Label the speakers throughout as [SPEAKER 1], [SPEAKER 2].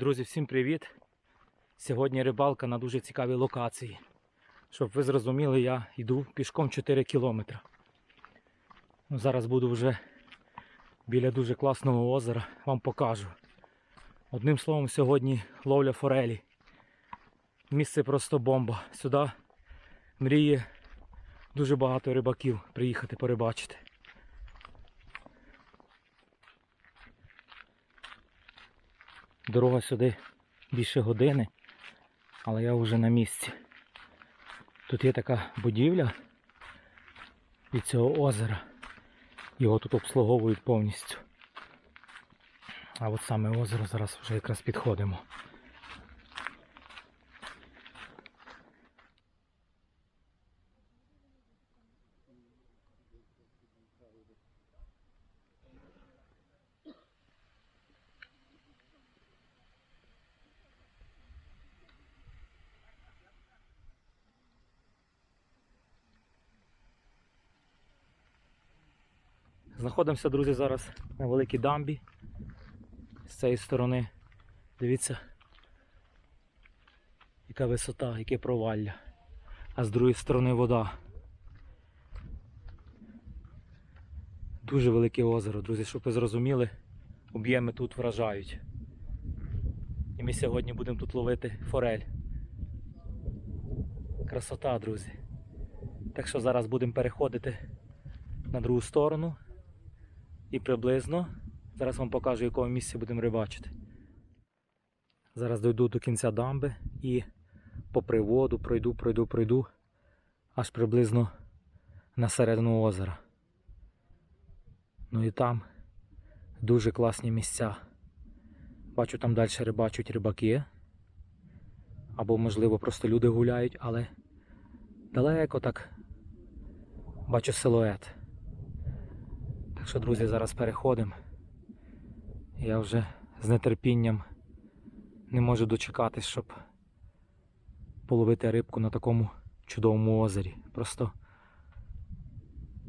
[SPEAKER 1] Друзі, всім привіт! Сьогодні рибалка на дуже цікавій локації. Щоб ви зрозуміли, я йду пішком 4 кілометри. Ну, зараз буду вже біля дуже класного озера, вам покажу. Одним словом, сьогодні ловля форелі. Місце просто бомба. Сюди мріє дуже багато рибаків приїхати порибачити. Дорога сюди більше години, але я вже на місці. Тут є така будівля від цього озера. Його тут обслуговують повністю. А от саме озеро зараз вже якраз підходимо. Знаходимося, друзі, зараз на великій дамбі. З цієї сторони. Дивіться, яка висота, яке провалля. А з другої сторони вода. Дуже велике озеро, друзі, щоб ви зрозуміли, об'єми тут вражають. І ми сьогодні будемо тут ловити форель. Красота, друзі. Так що зараз будемо переходити на другу сторону. І приблизно зараз вам покажу, в якому місці будемо рибачити. Зараз дойду до кінця дамби і по приводу пройду, пройду, пройду аж приблизно на середину озера. Ну і там дуже класні місця. Бачу, там далі рибачать рибаки. Або, можливо, просто люди гуляють, але далеко так бачу силует. Що, друзі, зараз переходимо. Я вже з нетерпінням не можу дочекатись, щоб половити рибку на такому чудовому озері. Просто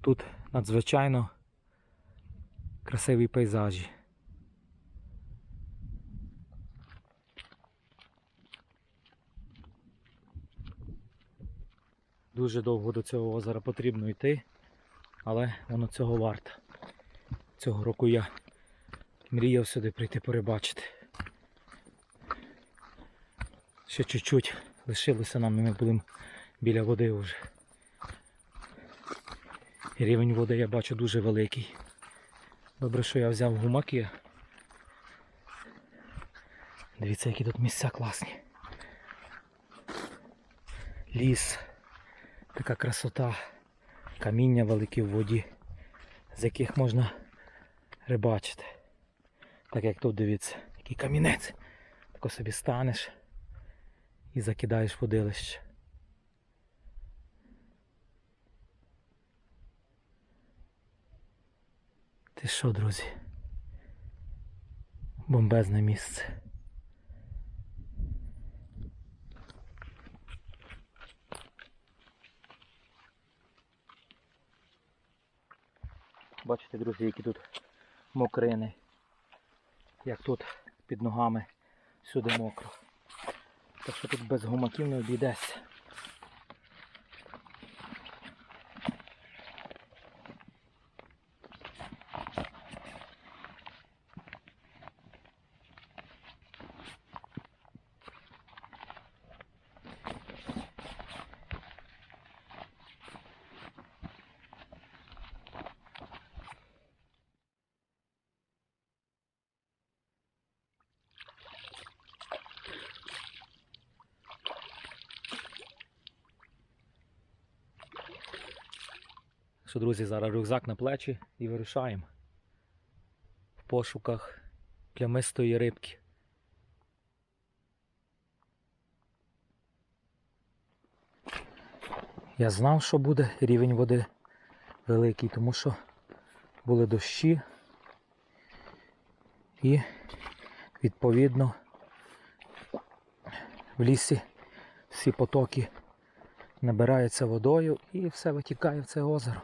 [SPEAKER 1] тут надзвичайно красиві пейзажі. Дуже довго до цього озера потрібно йти, але воно цього варто. Цього року я мріяв сюди прийти порибачити. Ще чуть-чуть лишилося нам, і ми будемо біля води вже. Рівень води я бачу дуже великий. Добре, що я взяв гумаки. Дивіться, які тут місця класні. Ліс, така красота, каміння великі в воді, з яких можна рибачити. Так як тут дивіться, який камінець. Тако собі станеш і закидаєш водилище. Ти що, друзі? Бомбезне місце. Бачите, друзі, які тут мокрини. Як тут під ногами всюди мокро. Так що тут без гумаків не обійдеться. Що, друзі, зараз рюкзак на плечі і вирушаємо в пошуках плямистої рибки. Я знав, що буде рівень води великий, тому що були дощі і відповідно в лісі всі потоки набираються водою і все витікає в це озеро.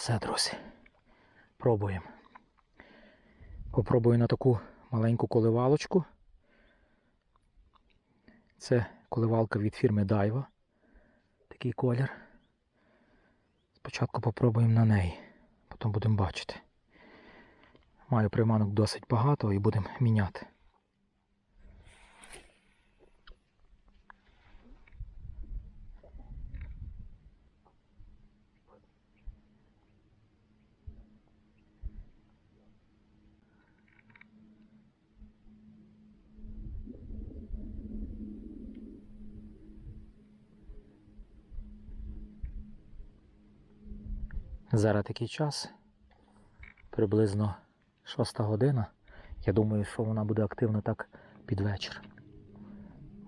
[SPEAKER 1] Все, друзі. Пробуємо. Попробую на таку маленьку коливалочку. Це коливалка від фірми Daiwa. Такий колір. Спочатку попробуємо на неї, потім будемо бачити. Маю приманок досить багато і будемо міняти. Зараз такий час, приблизно 6 година. Я думаю, що вона буде активна так під вечір.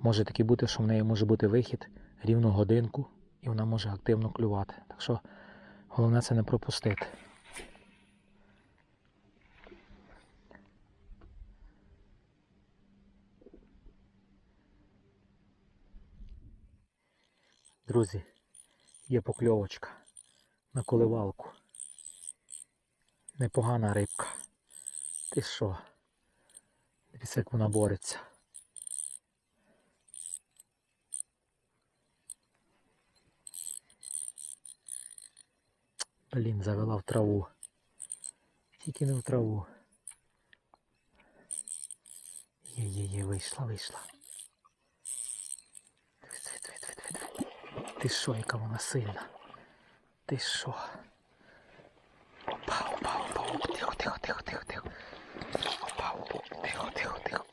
[SPEAKER 1] Може таки бути, що в неї може бути вихід рівно годинку, і вона може активно клювати. Так що головне це не пропустити. Друзі, є покльовочка на коливалку. Непогана рибка. Ти що? Дивіться, як вона бореться. Блін, завела в траву. Тільки не в траву. Є-є-є, вийшла, вийшла. Ти що, яка вона сильна? Ти що? Опа, опа, опа, опа. Тихо, тихо, тихо, тихо, тихо. Опа, опа, тихо, тихо, тихо.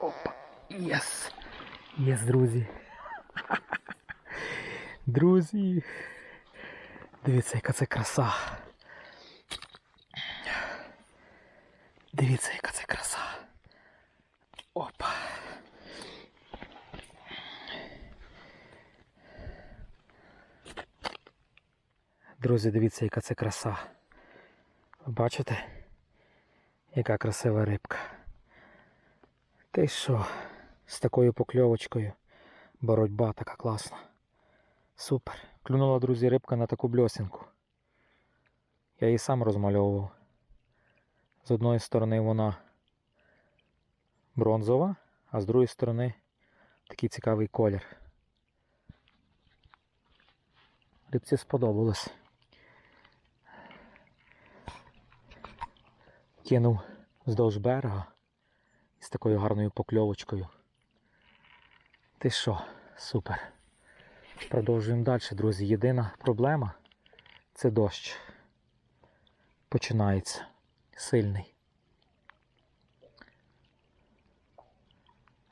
[SPEAKER 1] Опа. Єс. Єс, друзі. Друзі. Дивіться, яка це краса. Дивіться, яка це краса. Опа. Друзі, дивіться, яка це краса. Бачите? Яка красива рибка. Ти що? З такою покльовочкою. Боротьба така класна. Супер. Клюнула, друзі, рибка на таку бльосінку. Я її сам розмальовував. З одної сторони вона бронзова, а з другої сторони такий цікавий колір. Рибці сподобалось. Кинув вздовж берега з такою гарною покльовочкою. Ти що? Супер. Продовжуємо далі, друзі. Єдина проблема це дощ. Починається. Сильний.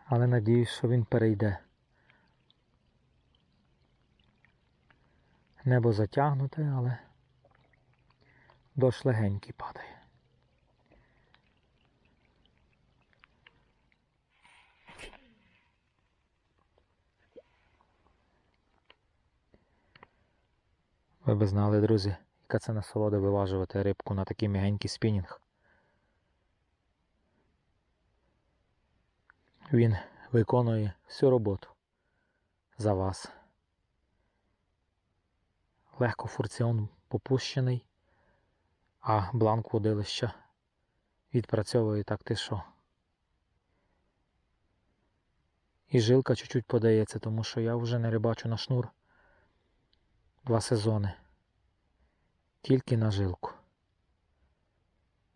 [SPEAKER 1] Але надіюсь, що він перейде. Небо затягнуте, але дощ легенький падає. Ви би знали, друзі, яка це насолода виважувати рибку на такий м'ягенький спінінг. Він виконує всю роботу за вас. Легко фурціон попущений, а бланк водилища відпрацьовує так ти що. І жилка чуть-чуть подається, тому що я вже не рибачу на шнур два сезони. Тільки на жилку.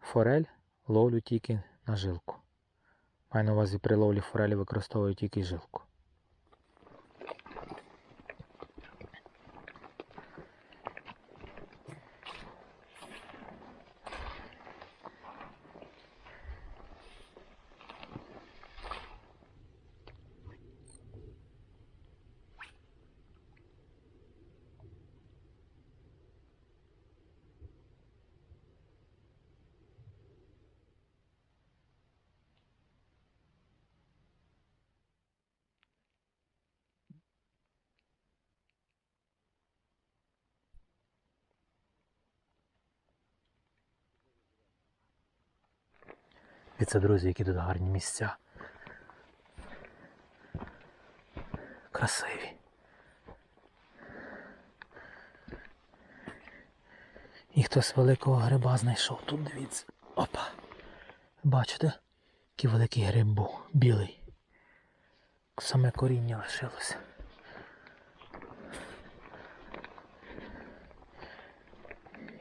[SPEAKER 1] Форель ловлю тільки на жилку. Маю на увазі при ловлі форелі використовую тільки жилку. І це, друзі, які тут гарні місця. Красиві. І хтось великого гриба знайшов. Тут дивіться. Опа. Бачите? Який великий гриб був, білий. Саме коріння лишилося.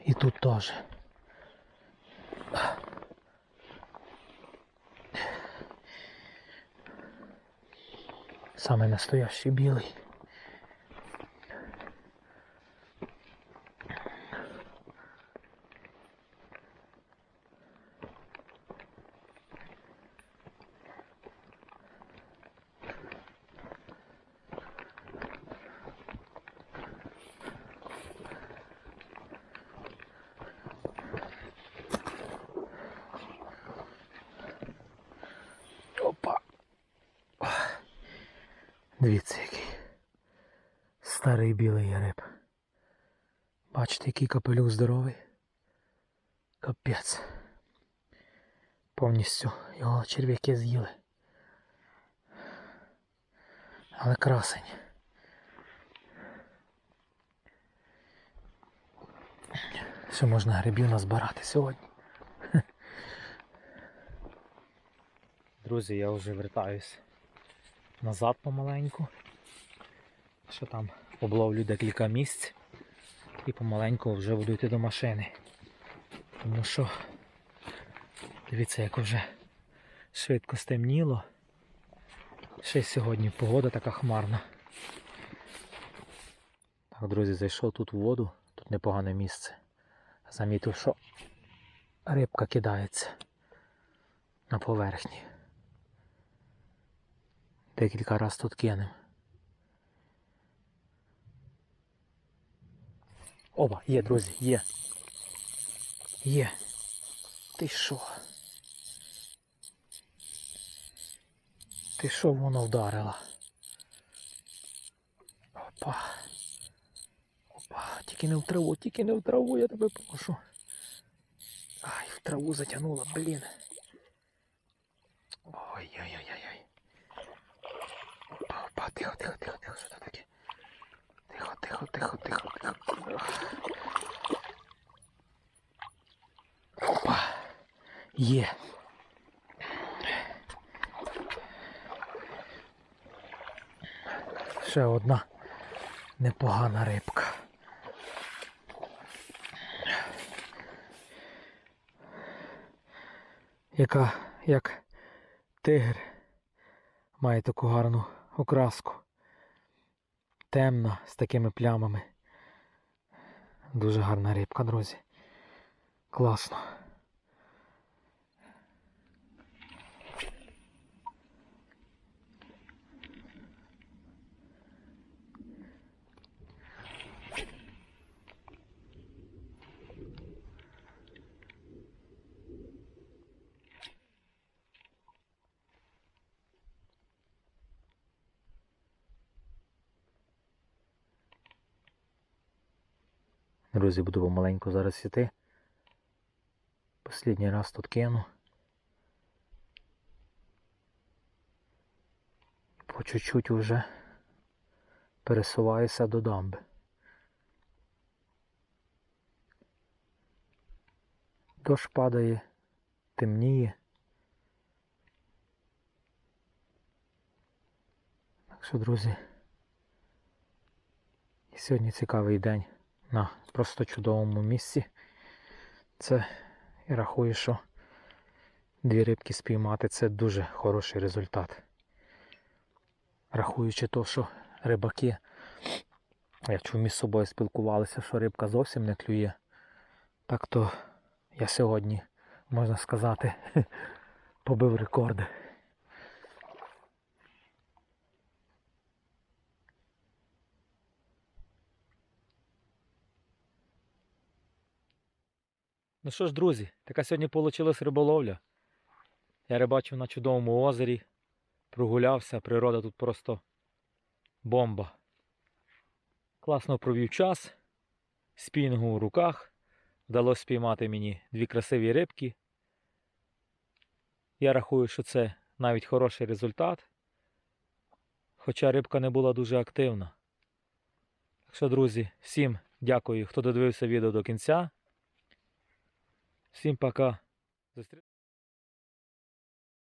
[SPEAKER 1] І тут теж. Саме настоящий білий. Дивіться, який старий білий гриб. Бачите, який капелюх здоровий. Капець. Повністю його черв'яки з'їли. Але красень. Ще можна грибів назбирати сьогодні. Друзі, я вже вертаюсь назад помаленьку. Що там обловлю декілька місць і помаленьку вже буду йти до машини. Тому що дивіться, як вже швидко стемніло. Ще й сьогодні погода така хмарна. Так, друзі, зайшов тут в воду, тут непогане місце. Замітив, що рибка кидається на поверхні. Декілька раз тут кинем. Оба, є, друзі, є. Є. Ти що? Ти що воно вдарило? Опа. Опа, тільки не в траву, тільки не в траву, я тебе прошу. Ай, в траву затягнула, блін. Ой-ой-ой-ой. Тихо, тихо, тихо, тихо, що це таке? Тихо, тихо, тихо, тихо, тихо. Опа. Є. Ще одна непогана рибка. Яка як тигр має таку гарну окраску. Темна з такими плямами. Дуже гарна рибка, друзі. Класно. Друзі, буду помаленьку зараз іти. Послідній раз тут кину. По чуть-чуть вже пересуваюся до дамби. Дощ падає, темніє. Так що, друзі, сьогодні цікавий день на просто чудовому місці. Це я рахую, що дві рибки спіймати це дуже хороший результат. Рахуючи то, що рибаки, я чув між собою спілкувалися, що рибка зовсім не клює. Так то я сьогодні, можна сказати, побив рекорди. Ну що ж, друзі, така сьогодні вийшла риболовля. Я рибачив на чудовому озері, прогулявся, природа тут просто бомба. Класно провів час, спінгу в руках. Вдалося спіймати мені дві красиві рибки. Я рахую, що це навіть хороший результат. Хоча рибка не була дуже активна. Так що, друзі, всім дякую, хто додивився відео до кінця. Sim, para cá.